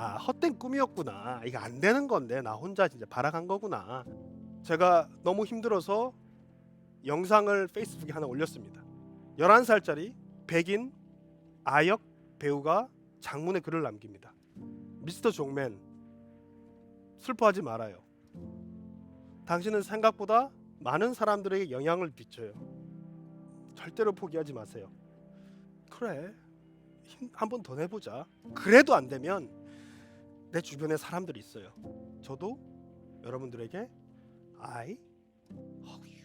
아 헛된 꿈이었구나. 이거 안 되는 건데 나 혼자 진짜 발악한 거구나. 제가 너무 힘들어서 영상을 페이스북에 하나 올렸습니다. 11살짜리 백인 아역 배우가 장문의 글을 남깁니다. 미스터 종맨 슬퍼하지 말아요. 당신은 생각보다 많은 사람들에게 영향을 미쳐요. 절대로 포기하지 마세요. 그래. 한번더 내보자. 그래도 안 되면 내 주변에 사람들이 있어요. 저도 여러분들에게 I hug you.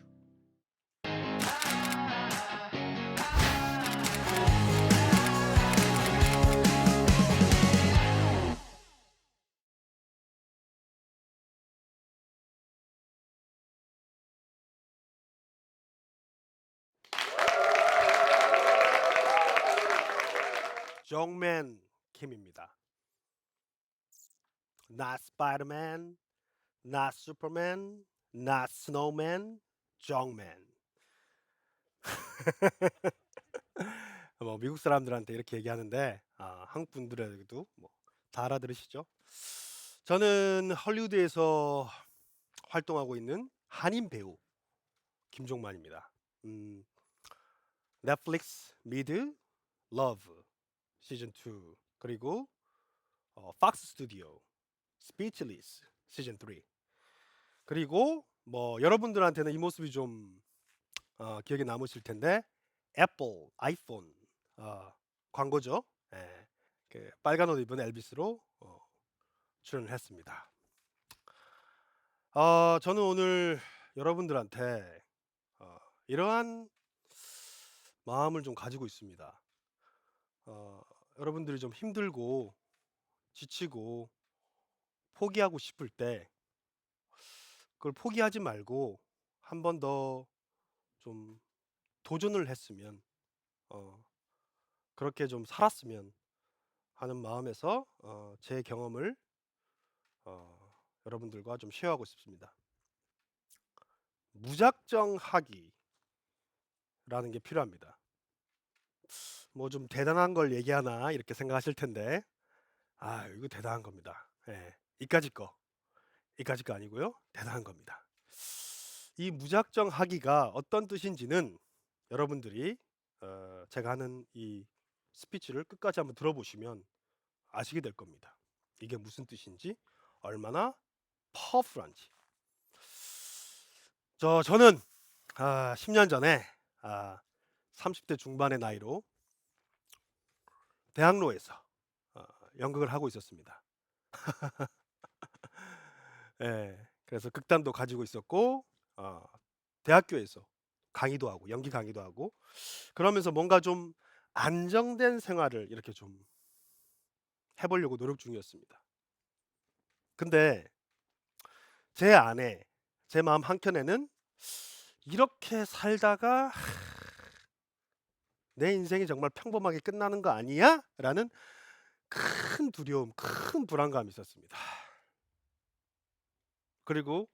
정맨 킴입니다. Not Spider-Man, not Superman, not Snowman, 정맨. 뭐 미국 사람들한테 이렇게 얘기하는데 아, 한국 분들에게도 뭐 다 알아들으시죠? 저는 헐리우드에서 활동하고 있는 한인 배우 김종만입니다. 음, 넷플릭스 미드 러브 시즌 2 그리고 어, 팍스 스튜디오 스피치리스 시즌 3 그리고 뭐 여러분들한테는 이 모습이 좀 어, 기억에 남으실 텐데 애플 아이폰 어, 광고죠. 예, 그 빨간 옷 입은 엘비스로 어, 출연을 했습니다. 어, 저는 오늘 여러분들한테 어, 이러한 마음을 좀 가지고 있습니다. 어, 여러분들이 좀 힘들고 지치고 포기하고 싶을 때 그걸 포기하지 말고 한 번 더 좀 도전을 했으면 어, 그렇게 좀 살았으면 하는 마음에서 어, 제 경험을 어, 여러분들과 좀 쉐어하고 싶습니다. 무작정 하기라는 게 필요합니다. 뭐 좀 대단한 걸 얘기하나 이렇게 생각하실 텐데 아 이거 대단한 겁니다. 예, 이까짓 거 이까짓 거 아니고요 대단한 겁니다. 이 무작정 하기가 어떤 뜻인지는 여러분들이 어, 제가 하는 이 스피치를 끝까지 한번 들어보시면 아시게 될 겁니다. 이게 무슨 뜻인지 얼마나 파워풀한지. 저 저는 아, 10년 전에 아, 30대 중반의 나이로 대학로에서 어, 연극을 하고 있었습니다. 예, 그래서 극단도 가지고 있었고 어, 대학교에서 강의도 하고 연기 강의도 하고 그러면서 뭔가 좀 안정된 생활을 이렇게 좀 해보려고 노력 중이었습니다. 근데 제 안에 제 마음 한켠에는 이렇게 살다가 하, 내 인생이 정말 평범하게 끝나는 거 아니야? 라는 큰 두려움, 큰 불안감이 있었습니다. 그리고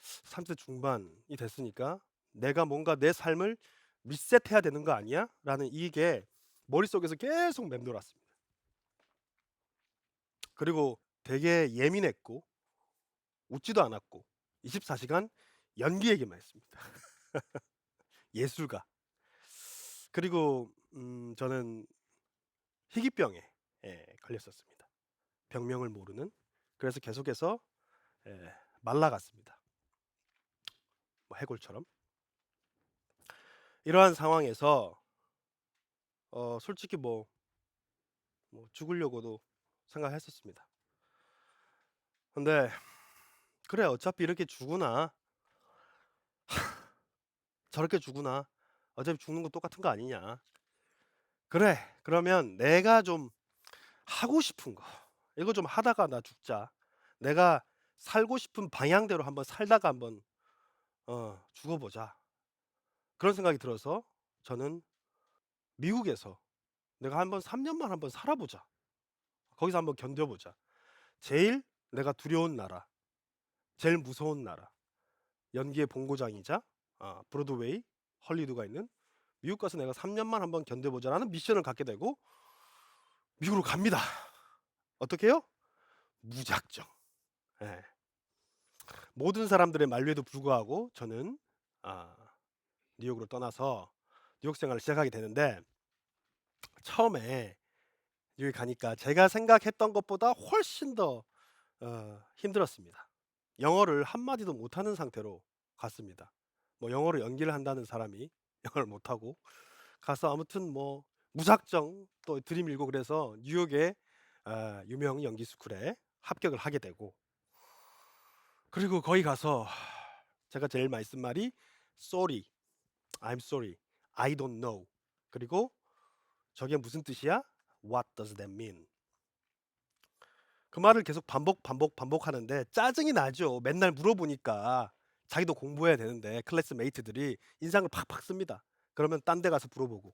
30대 중반이 됐으니까 내가 뭔가 내 삶을 리셋해야 되는 거 아니야? 라는 이게 머릿속에서 계속 맴돌았습니다. 그리고 되게 예민했고 웃지도 않았고 24시간 연기 얘기만 했습니다. 예술가. 그리고 음, 저는 희귀병에 예, 걸렸었습니다. 병명을 모르는. 그래서 계속해서 예, 말라갔습니다. 뭐 해골처럼. 이러한 상황에서 어, 솔직히 뭐, 뭐 죽으려고도 생각했었습니다. 근데 그래 어차피 이렇게 죽으나 저렇게 죽으나 어차피 죽는 거 똑같은 거 아니냐. 그래 그러면 내가 좀 하고 싶은 거 이거 좀 하다가 나 죽자. 내가 살고 싶은 방향대로 한번 살다가 한번 어, 죽어보자. 그런 생각이 들어서 저는 미국에서 내가 한번 3년만 한번 살아보자. 거기서 한번 견뎌보자. 제일 내가 두려운 나라, 제일 무서운 나라, 연기의 본고장이자 아, 브로드웨이, 헐리우드가 있는 미국 가서 내가 3년만 한번 견뎌보자라는 미션을 갖게 되고 미국으로 갑니다. 어떻게 해요? 무작정. 예. 모든 사람들의 만류에도 불구하고 저는 아, 뉴욕으로 떠나서 뉴욕 생활을 시작하게 되는데 처음에 뉴욕 가니까 제가 생각했던 것보다 훨씬 더 어, 힘들었습니다. 영어를 한 마디도 못하는 상태로 갔습니다. 뭐 영어로 연기를 한다는 사람이 영어를 못하고 가서 아무튼 뭐 무작정 또 들이밀고 그래서 뉴욕의 아, 유명 연기 스쿨에 합격을 하게 되고 그리고 거기 가서 제가 제일 많이 쓴 말이 sorry, I'm sorry, I don't know 그리고 저게 무슨 뜻이야? What does that mean? 그 말을 계속 반복 반복 반복하는데 짜증이 나죠. 맨날 물어보니까 자기도 공부해야 되는데 클래스 메이트들이 인상을 팍팍 씁니다. 그러면 딴 데 가서 물어보고.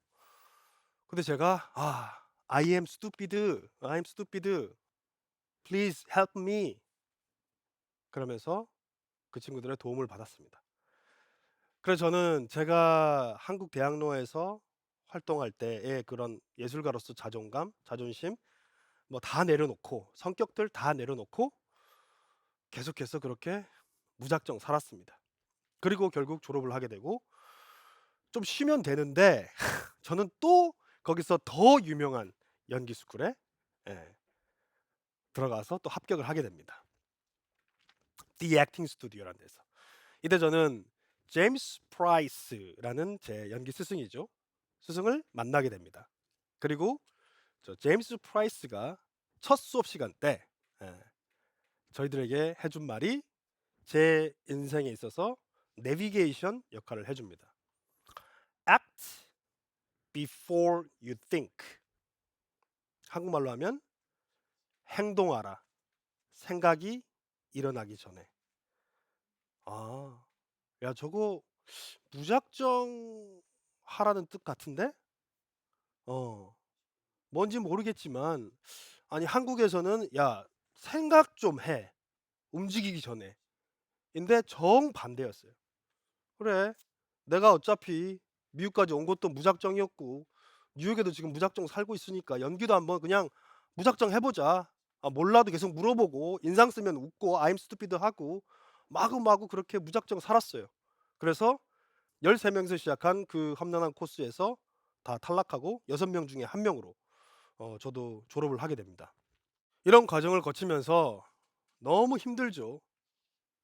근데 제가 아, I am stupid. I'm stupid. Please help me. 그러면서 그 친구들의 도움을 받았습니다. 그래서 저는 제가 한국 대학로에서 활동할 때의 그런 예술가로서 자존감, 자존심 뭐 다 내려놓고 성격들 다 내려놓고 계속해서 그렇게 무작정 살았습니다. 그리고 결국 졸업을 하게 되고 좀 쉬면 되는데 저는 또 거기서 더 유명한 연기 스쿨에 예, 들어가서 또 합격을 하게 됩니다. The Acting Studio라는 데서. 이때 저는 제임스 프라이스라는 제 연기 스승이죠. 스승을 만나게 됩니다. 그리고 저 제임스 프라이스가 첫 수업 시간 때 예, 저희들에게 해준 말이 제 인생에 있어서 내비게이션 역할을 해줍니다. Act before you think. 한국말로 하면 행동하라. 생각이 일어나기 전에. 아, 야 저거 무작정 하라는 뜻 같은데? 어, 뭔지 모르겠지만 아니 한국에서는 야 생각 좀 해. 움직이기 전에. 인데 정반대였어요. 그래. 내가 어차피 미국까지 온 것도 무작정이었고 뉴욕에도 지금 무작정 살고 있으니까 연기도 한번 그냥 무작정 해보자. 아, 몰라도 계속 물어보고 인상 쓰면 웃고 I'm stupid 하고 마구마구 그렇게 무작정 살았어요. 그래서 13명에서 시작한 그 험난한 코스에서 다 탈락하고 6명 중에 한 명으로 어, 저도 졸업을 하게 됩니다. 이런 과정을 거치면서 너무 힘들죠.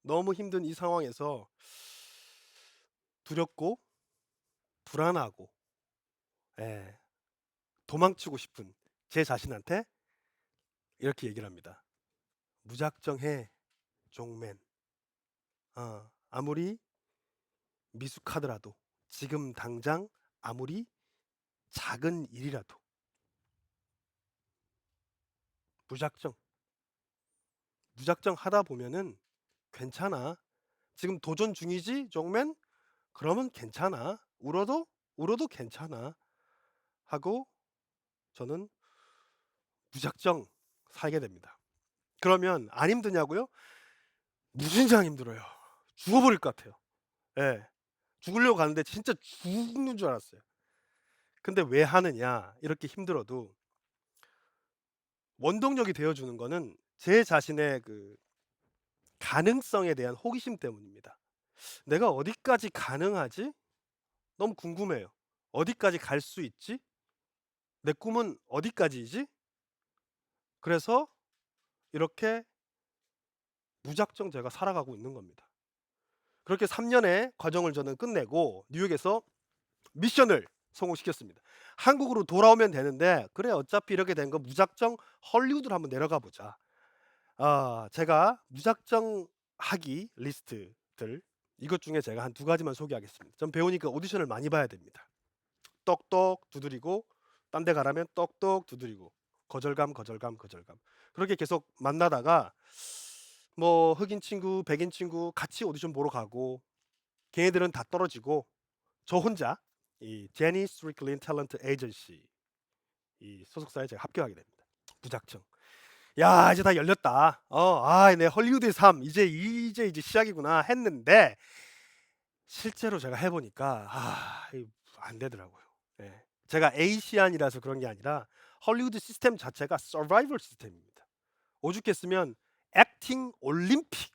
너무 힘든 이 상황에서 두렵고 불안하고 예, 도망치고 싶은 제 자신한테 이렇게 얘기를 합니다. 무작정 해, 종맨. 어, 아무리 미숙하더라도 지금 당장 아무리 작은 일이라도 무작정 무작정 하다 보면은 괜찮아. 지금 도전 중이지, 종맨? 그러면 괜찮아. 울어도 울어도 괜찮아. 하고 저는 무작정 살게 됩니다. 그러면 안 힘드냐고요? 무진장 히 힘들어요. 죽어버릴 것 같아요. 예. 죽으려고 가는데 진짜 죽는 줄 알았어요. 근데 왜 하느냐? 이렇게 힘들어도 원동력이 되어주는 거는 제 자신의 그 가능성에 대한 호기심 때문입니다. 내가 어디까지 가능하지? 너무 궁금해요. 어디까지 갈 수 있지? 내 꿈은 어디까지이지? 그래서 이렇게 무작정 제가 살아가고 있는 겁니다. 그렇게 3년의 과정을 저는 끝내고 뉴욕에서 미션을 성공시켰습니다. 한국으로 돌아오면 되는데 그래 어차피 이렇게 된 거 무작정 헐리우드로 한번 내려가 보자. 아, 제가 무작정 하기 리스트들 이것 중에 제가 한 두 가지만 소개하겠습니다. 전 배우니까 오디션을 많이 봐야 됩니다. 똑똑 두드리고 딴 데 가라면 똑똑 두드리고 거절감 거절감 거절감 그렇게 계속 만나다가 뭐 흑인 친구 백인 친구 같이 오디션 보러 가고 걔네들은 다 떨어지고 저 혼자 이 제니 스트리클린 탤런트 에이전시 이 소속사에 제가 합격하게 됩니다. 무작정. 야 이제 다 열렸다. 어 아내 헐리우드의 삶 이제 이제 이제 시작이구나 했는데 실제로 제가 해보니까 아 안 되더라고요. 예. 제가 에이시안이라서 그런 게 아니라 헐리우드 시스템 자체가 서바이벌 시스템입니다. 오죽했으면 액팅 올림픽이라고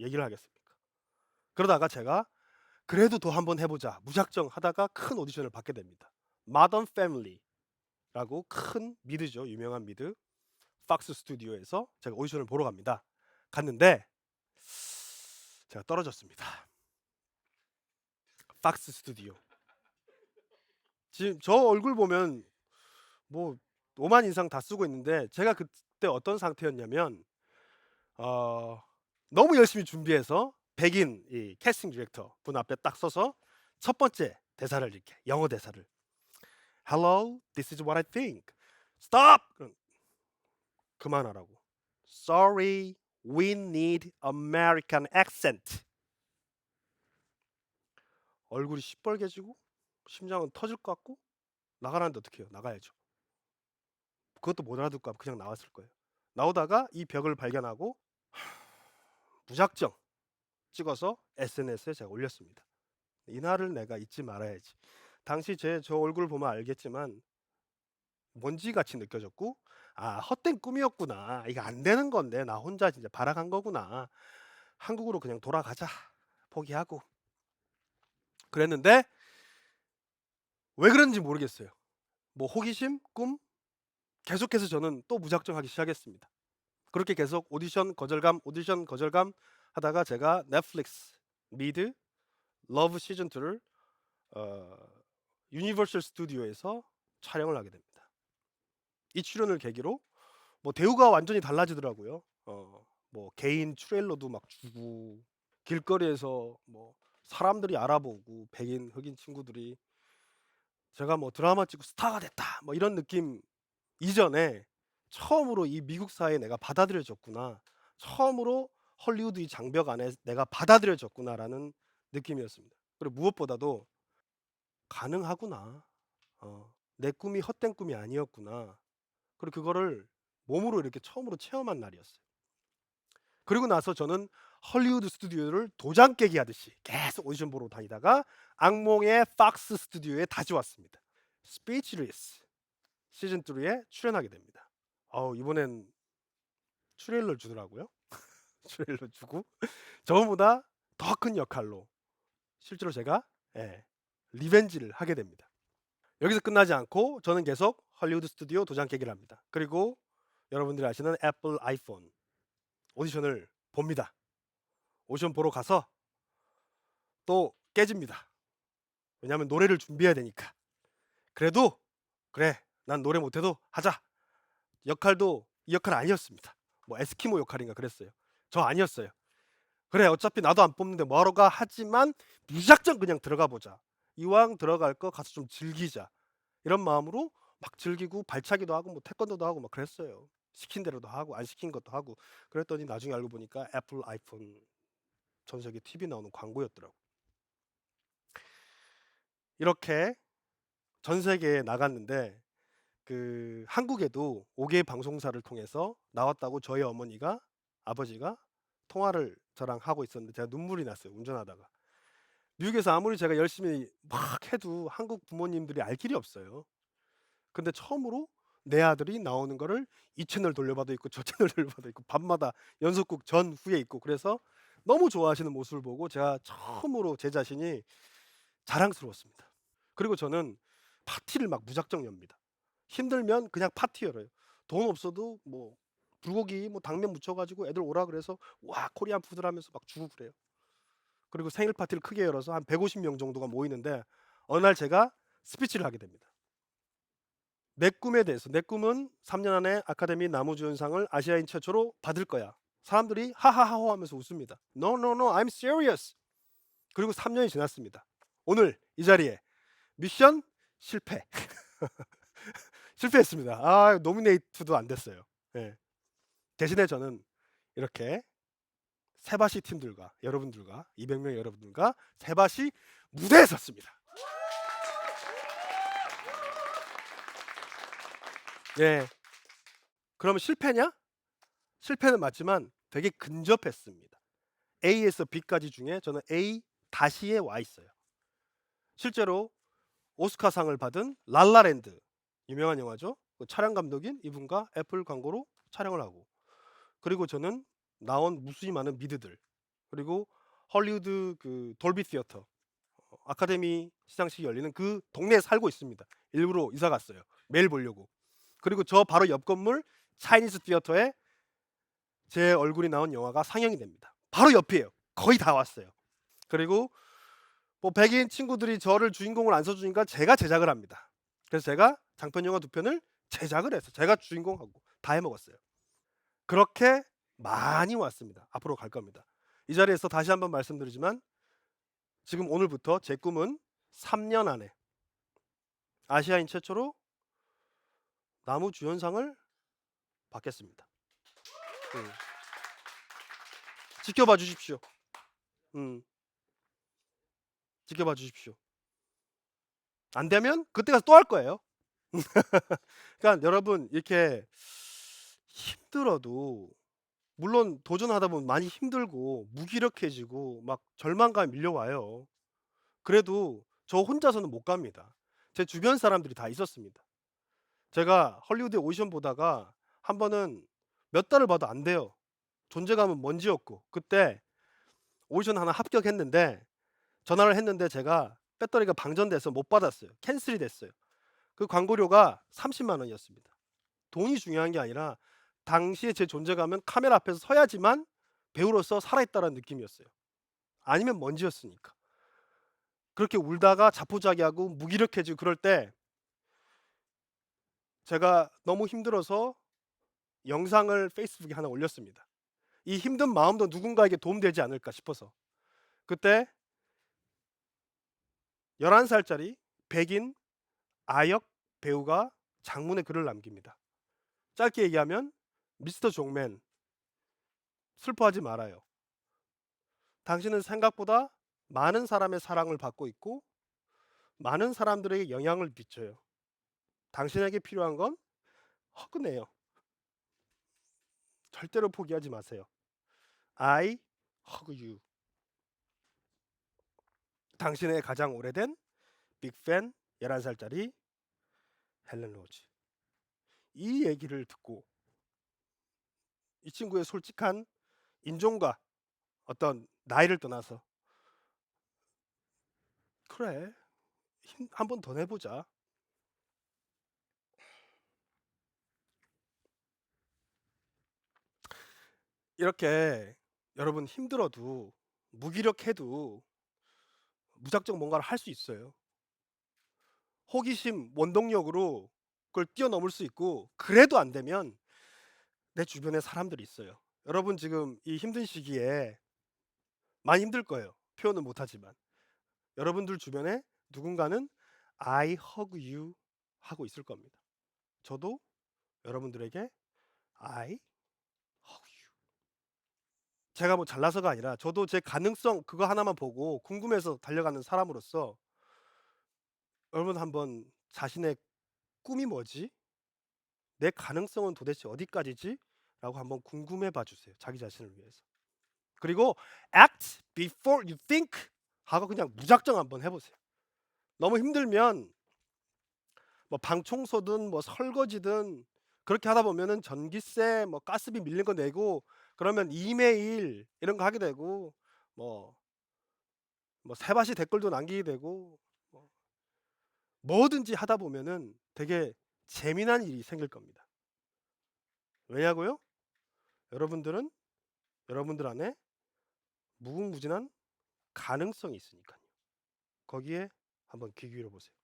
얘기를 하겠습니까? 그러다가 제가 그래도 더 한번 해보자 무작정 하다가 큰 오디션을 받게 됩니다. 마던 패밀리라고 큰 미드죠 유명한 미드 팍스 스튜디오에서 제가 오디션을 보러 갑니다. 갔는데 제가 떨어졌습니다. 팍스 스튜디오. 지금 저 얼굴 보면 뭐 오만 인상 다 쓰고 있는데 제가 그때 어떤 상태였냐면 어, 너무 열심히 준비해서 백인 이 캐스팅 디렉터 분 앞에 딱 서서 첫 번째 대사를 이렇게 영어 대사를 Hello, this is what I think. Stop. 그만하라고. Sorry, we need American accent. 얼굴이 시뻘개지고 심장은 터질 것 같고 나가라는데 어떻게 해요? 나가야죠. 그것도 못 알아듣고 하면 그냥 나왔을 거예요. 나오다가 이 벽을 발견하고 무작정 찍어서 SNS에 제가 올렸습니다. 이날을 내가 잊지 말아야지. 당시 제 저 얼굴 보면 알겠지만 먼지 같이 느껴졌고 아 헛된 꿈이었구나. 이거 안 되는 건데 나 혼자 진짜 발악한 거구나. 한국으로 그냥 돌아가자. 포기하고 그랬는데 왜 그런지 모르겠어요. 뭐 호기심, 꿈 계속해서 저는 또 무작정 하기 시작했습니다. 그렇게 계속 오디션 거절감, 오디션 거절감 하다가 제가 넷플릭스 미드 러브 시즌 2를 어, 유니버설 스튜디오에서 촬영을 하게 됩니다. 이 출연을 계기로 뭐 대우가 완전히 달라지더라고요. 어, 뭐 개인 트레일러도 막 주고 길거리에서 뭐 사람들이 알아보고 백인 흑인 친구들이 제가 뭐 드라마 찍고 스타가 됐다 뭐 이런 느낌 이전에 처음으로 이 미국 사회에 내가 받아들여졌구나 처음으로 헐리우드 이 장벽 안에 내가 받아들여졌구나라는 느낌이었습니다. 그리고 무엇보다도 가능하구나. 어, 내 꿈이 헛된 꿈이 아니었구나. 그리고 그거를 몸으로 이렇게 처음으로 체험한 날이었어요. 그리고 나서 저는 헐리우드 스튜디오를 도장 깨기 하듯이 계속 오디션 보러 다니다가 악몽의 팍스 스튜디오에 다시 왔습니다. 스피치리스 시즌 3에 출연하게 됩니다. 어우, 이번엔 트레일러 주더라고요. 트레일러 주고 저보다 더 큰 역할로 실제로 제가 예, 리벤지를 하게 됩니다. 여기서 끝나지 않고 저는 계속 헐리우드 스튜디오 도장 깨기를 합니다. 그리고 여러분들이 아시는 애플 아이폰 오디션을 봅니다. 오디션 보러 가서 또 깨집니다. 왜냐하면 노래를 준비해야 되니까. 그래도 그래 난 노래 못해도 하자. 역할도 이 역할 아니었습니다. 뭐 에스키모 역할인가 그랬어요. 저 아니었어요. 그래 어차피 나도 안 뽑는데 뭐하러 가 하지만 무작정 그냥 들어가 보자. 이왕 들어갈 거 가서 좀 즐기자. 이런 마음으로 막 즐기고 발차기도 하고 뭐 태권도도 하고 막 그랬어요. 시킨 대로도 하고 안 시킨 것도 하고 그랬더니 나중에 알고 보니까 애플 아이폰 전 세계 TV 나오는 광고였더라고. 이렇게 전 세계에 나갔는데 그 한국에도 5개 방송사를 통해서 나왔다고 저희 어머니가 아버지가 통화를 저랑 하고 있었는데 제가 눈물이 났어요. 운전하다가. 미국에서 아무리 제가 열심히 막 해도 한국 부모님들이 알 길이 없어요. 근데 처음으로 내 아들이 나오는 거를 이 채널 돌려봐도 있고 저 채널 돌려봐도 있고 밤마다 연속극 전 후에 있고 그래서 너무 좋아하시는 모습을 보고 제가 처음으로 제 자신이 자랑스러웠습니다. 그리고 저는 파티를 막 무작정 엽니다. 힘들면 그냥 파티 열어요. 돈 없어도 뭐 불고기 뭐 당면 무쳐가지고 애들 오라 그래서 와 코리안 푸드를 하면서 막 주고 그래요. 그리고 생일 파티를 크게 열어서 한 150명 정도가 모이는데 어느 날 제가 스피치를 하게 됩니다. 내 꿈에 대해서 내 꿈은 3년 안에 아카데미 나무주연상을 아시아인 최초로 받을 거야. 사람들이 하하하호 하면서 웃습니다. No, no, no, I'm serious. 그리고 3년이 지났습니다. 오늘 이 자리에 미션 실패. 실패했습니다. 아, 노미네이트도 안 됐어요. 예. 대신에 저는 이렇게 세바시 팀들과 여러분들과 200명 여러분들과 세바시 무대에 섰습니다. 예. 그러면 실패냐? 실패는 맞지만 되게 근접했습니다. A에서 B까지 중에 저는 A 다시에 와 있어요. 실제로 오스카상을 받은 랄라랜드 유명한 영화죠. 그 촬영 감독인 이분과 애플 광고로 촬영을 하고 그리고 저는 나온 무수히 많은 미드들 그리고 헐리우드 그 돌비 시어터 어, 아카데미 시상식이 열리는 그 동네에 살고 있습니다. 일부러 이사 갔어요. 매일 보려고. 그리고 저 바로 옆 건물 차이니스 시어터에 제 얼굴이 나온 영화가 상영이 됩니다. 바로 옆이에요. 거의 다 왔어요. 그리고 뭐 백인 친구들이 저를 주인공을 안 써주니까 제가 제작을 합니다. 그래서 제가 장편 영화 두 편을 제작을 해서 제가 주인공하고 다 해먹었어요. 그렇게 많이 왔습니다. 앞으로 갈 겁니다. 이 자리에서 다시 한번 말씀드리지만 지금 오늘부터 제 꿈은 3년 안에 아시아인 최초로 나무 주연상을 받겠습니다. 음. 지켜봐 주십시오. 음. 지켜봐 주십시오. 안 되면 그때 가서 또 할 거예요. 그러니까 여러분 이렇게 힘들어도 물론 도전하다 보면 많이 힘들고 무기력해지고 막 절망감이 밀려와요. 그래도 저 혼자서는 못 갑니다. 제 주변 사람들이 다 있었습니다. 제가 헐리우드에 오디션 보다가 한 번은 몇 달을 봐도 안 돼요. 존재감은 먼지였고 그때 오디션 하나 합격했는데 전화를 했는데 제가 배터리가 방전돼서 못 받았어요. 캔슬이 됐어요. 그 광고료가 30만 원이었습니다. 돈이 중요한 게 아니라 당시에 제 존재감은 카메라 앞에서 서야지만 배우로서 살아있다는 느낌이었어요. 아니면 먼지였으니까. 그렇게 울다가 자포자기하고 무기력해지고 그럴 때 제가 너무 힘들어서 영상을 페이스북에 하나 올렸습니다. 이 힘든 마음도 누군가에게 도움되지 않을까 싶어서. 그때 11살짜리 백인 아역 배우가 장문의 글을 남깁니다. 짧게 얘기하면 미스터 종맨 슬퍼하지 말아요. 당신은 생각보다 많은 사람의 사랑을 받고 있고 많은 사람들에게 영향을 미쳐요. 당신에게 필요한 건 허그네요. 절대로 포기하지 마세요. I hug you. 당신의 가장 오래된 빅팬 11살짜리 헬렌 로즈. 이 얘기를 듣고 이 친구의 솔직한 인종과 어떤 나이를 떠나서 그래 한번 더 내보자 이렇게 여러분 힘들어도 무기력해도 무작정 뭔가를 할 수 있어요 호기심 원동력으로 그걸 뛰어넘을 수 있고 그래도 안 되면 내 주변에 사람들이 있어요. 여러분 지금 이 힘든 시기에 많이 힘들 거예요. 표현은 못하지만 여러분들 주변에 누군가는 I hug you 하고 있을 겁니다. 저도 여러분들에게 I. 제가 뭐 잘나서가 아니라 저도 제 가능성 그거 하나만 보고 궁금해서 달려가는 사람으로서 여러분 한번 자신의 꿈이 뭐지? 내 가능성은 도대체 어디까지지? 라고 한번 궁금해 봐 주세요. 자기 자신을 위해서. 그리고 act before you think 하고 그냥 무작정 한번 해 보세요. 너무 힘들면 뭐 방 청소든 뭐 설거지든 그렇게 하다 보면은 전기세 뭐 가스비 밀린 거 내고 그러면 이메일 이런 거 하게 되고 뭐 뭐 세바시 댓글도 남기게 되고 뭐 뭐든지 하다 보면은 되게 재미난 일이 생길 겁니다. 왜냐고요? 여러분들은 여러분들 안에 무궁무진한 가능성이 있으니까요. 거기에 한번 귀 기울여 보세요.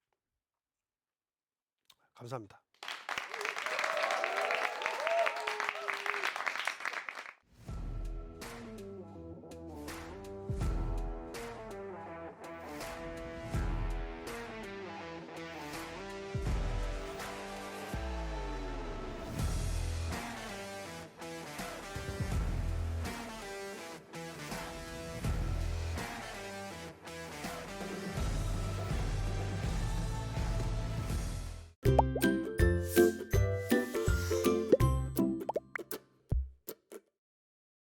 감사합니다.